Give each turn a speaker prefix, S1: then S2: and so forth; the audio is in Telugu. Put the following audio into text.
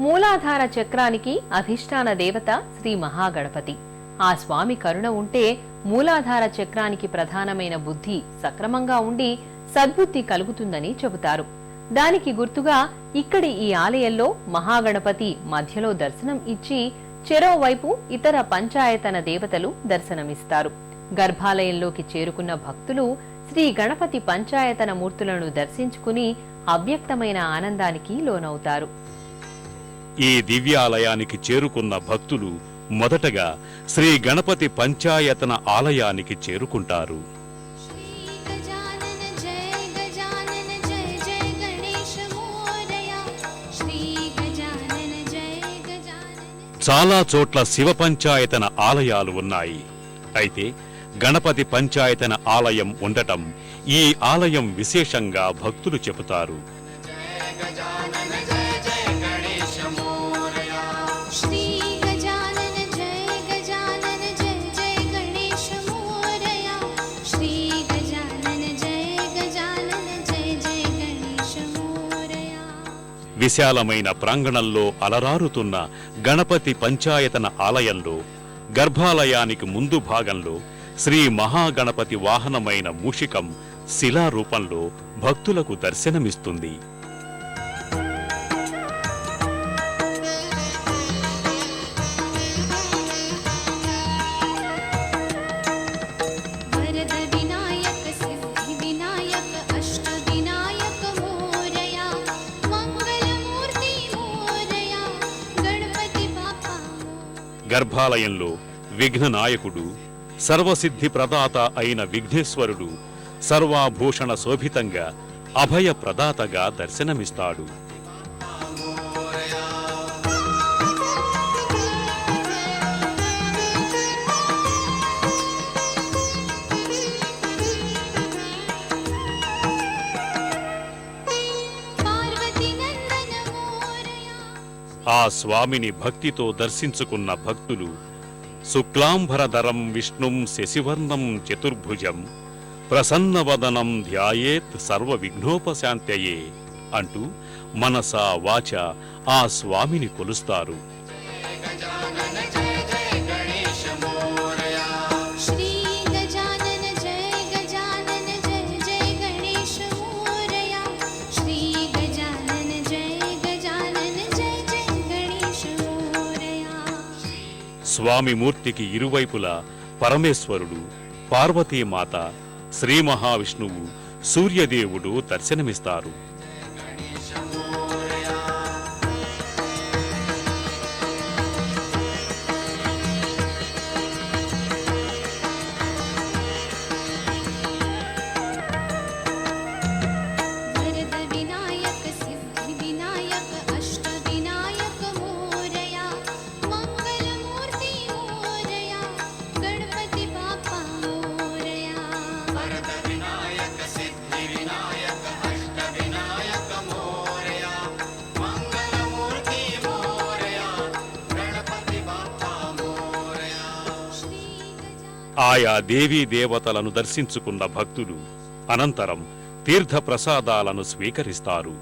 S1: మూలాధార చక్రానికి అధిష్టాన దేవత శ్రీ మహాగణపతి. ఆ స్వామి కరుణ ఉంటే మూలాధార చక్రానికి ప్రధానమైన బుద్ధి సక్రమంగా ఉండి సద్బుద్ధి కలుగుతుందని చెబుతారు. దానికి గుర్తుగా ఇక్కడి ఈ ఆలయంలో మహాగణపతి మధ్యలో దర్శనం ఇచ్చి చెరోవైపు ఇతర పంచాయతన దేవతలు దర్శనమిస్తారు. గర్భాలయంలోకి చేరుకున్న భక్తులు శ్రీ గణపతి పంచాయతన మూర్తులను దర్శించుకుని అవ్యక్తమైన ఆనందానికి లోనవుతారు.
S2: ఈ దివ్యాలయానికి చేరుకున్న భక్తులు మొదటగా శ్రీ గణపతి పంచాయతన ఆలయానికి చేరుకుంటారు. చాలా చోట్ల శివ పంచాయతన ఆలయాలు ఉన్నాయి. అయితే గణపతి పంచాయతన ఆలయం ఉండటం ఈ ఆలయం విశేషంగా భక్తులు చెబుతారు. విశాలమైన ప్రాంగణంలో అలరారుతున్న గణపతి పంచాయతన ఆలయంలో గర్భాలయానికి ముందు భాగంలో శ్రీ మహాగణపతి వాహనమైన మూషికం శిలారూపంలో భక్తులకు దర్శనమిస్తుంది. గర్భాలయంలో విఘ్న నాయకుడు సర్వసిద్ధి ప్రదాత అయిన విఘ్నేశ్వరుడు సర్వాభూషణ శోభితంగా అభయ ప్రదాతగా దర్శనమిస్తాడు. ఆ స్వామిని భక్తితో దర్శించుకున్న భక్తులు శుక్లాంబరధరం విష్ణుం శశివర్ణం చతుర్భుజం ప్రసన్నవదనం ధ్యాయేత్ సర్వ విఘ్నోపశాంతయే అంటూ మనస వాచ ఆ స్వామిని కొలుస్తారు। స్వామి మూర్తికి ఇరువైపులా పరమేశ్వరుడు పార్వతీమాత శ్రీ మహావిష్ణువు సూర్యదేవుడు దర్శనమిస్తారు. ఆయా దేవీ దేవతలను దర్శించుకున్న భక్తులు అనంతరం తీర్థప్రసాదాలను స్వీకరిస్తారు.